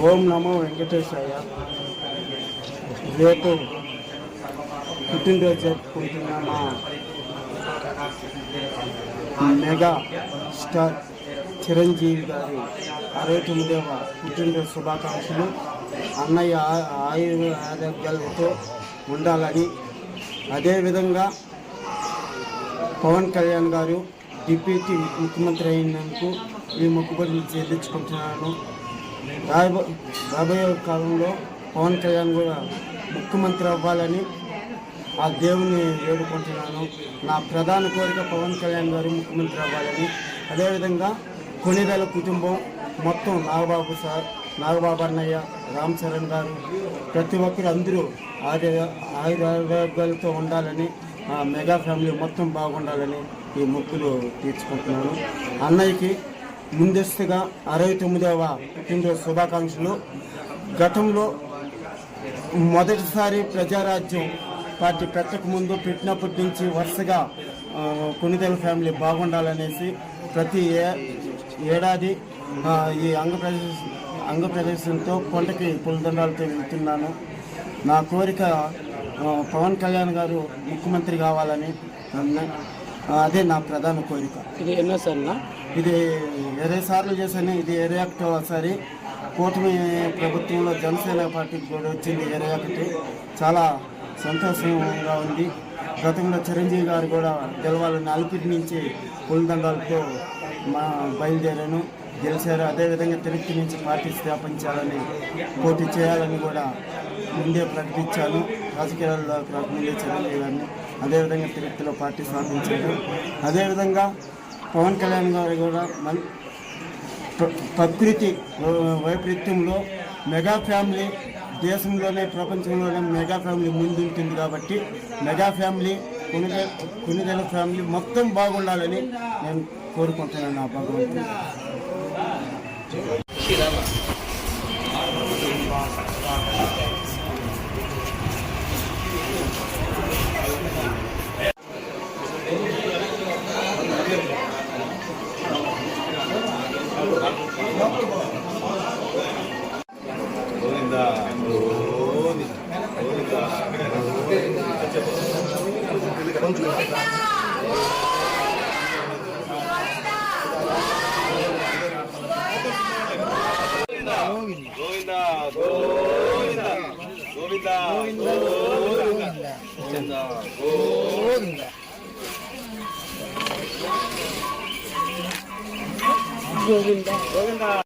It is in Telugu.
ఓం నమో వెంకటేశాయ. రేపు పుట్టినరోజు జరుపుకుంటున్న మా మెగా స్టార్ చిరంజీవి గారి అరవై తొమ్మిదవ పుట్టినరోజు శుభాకాంక్షలు. అన్నయ్య ఆ- ఆరోగ్యాలతో ఉండాలని. అదేవిధంగా పవన్ కళ్యాణ్ గారు డిప్యూటీ ముఖ్యమంత్రి అయినందుకు ఈ మొక్కుబడులు చెల్లించుకుంటున్నాను రాబో రాబోయే కాలంలో పవన్ కళ్యాణ్ కూడా ముఖ్యమంత్రి అవ్వాలని ఆ దేవుని వేడుకుంటున్నాను. నా ప్రధాన కోరిక పవన్ కళ్యాణ్ గారు ముఖ్యమంత్రి అవ్వాలని. అదేవిధంగా కొనిదల కుటుంబం మొత్తం నాగబాబు సార్ నాగబాబు అన్నయ్య రామ్ చరణ్ గారు ప్రతి ఒక్కరు అందరూ ఆరోగ్య ఆయుర్వేదాలతో ఉండాలని మెగా ఫ్యామిలీ మొత్తం బాగుండాలని ఈ మొక్కులు తీర్చుకుంటున్నాను. అన్నయ్యకి ముందస్తుగా అరవై తొమ్మిదవ పుట్టినరోజు శుభాకాంక్షలు. గతంలో మొదటిసారి ప్రజారాజ్యం పార్టీ పెట్టక ముందు పెట్టినప్పటి నుంచి వరుసగా ఆ, కొనిదెల ఫ్యామిలీ బాగుండాలనేసి ప్రతి ఏ ఏడాది ఈ అంగప్రదేశ అంగప్రదేశంతో కొండకి పులిదండాలతో వెళ్తున్నాను నా కోరిక పవన్ కళ్యాణ్ గారు ముఖ్యమంత్రి కావాలని అదే నా ప్రధాన కోరిక. ఇది ఎన్నోసార్లు ఇది ఇరవై సార్లు చేశాను. ఇది ఇరవై ఒకటోసారి కూటమి ప్రభుత్వంలో జనసేన పార్టీకి కూడా వచ్చింది ఇరవై ఒకటి. చాలా సంతోషంగా ఉంది. గతంలో చిరంజీవి గారు కూడా గెలవాలని అలిపిరి నుంచి పులిదండాలతో మా బయలుదేరాను. గెలిచారు. అదేవిధంగా తిరుపతి నుంచి పార్టీ స్థాపించాలని పోటీ చేయాలని కూడా ముందే ప్రకటించాను రాజకీయాల్లో ముందే చిరంజీవి ఇవన్నీ అదేవిధంగా తిరుపతిలో పార్టీ స్థాపించారు అదేవిధంగా పవన్ కళ్యాణ్ గారు కూడా మన ప్రకృతి వైపరీత్యంలో మెగా ఫ్యామిలీ దేశంలోనే ప్రపంచంలోనే మెగా ఫ్యామిలీ ముందుంటుంది కాబట్టి మెగా ఫ్యామిలీ కొనిదె కొనిదెల ఫ్యామిలీ మొత్తం బాగుండాలని నేను కోరుకుంటున్నాను నా భగవంతుడు 여긴다. 여긴다.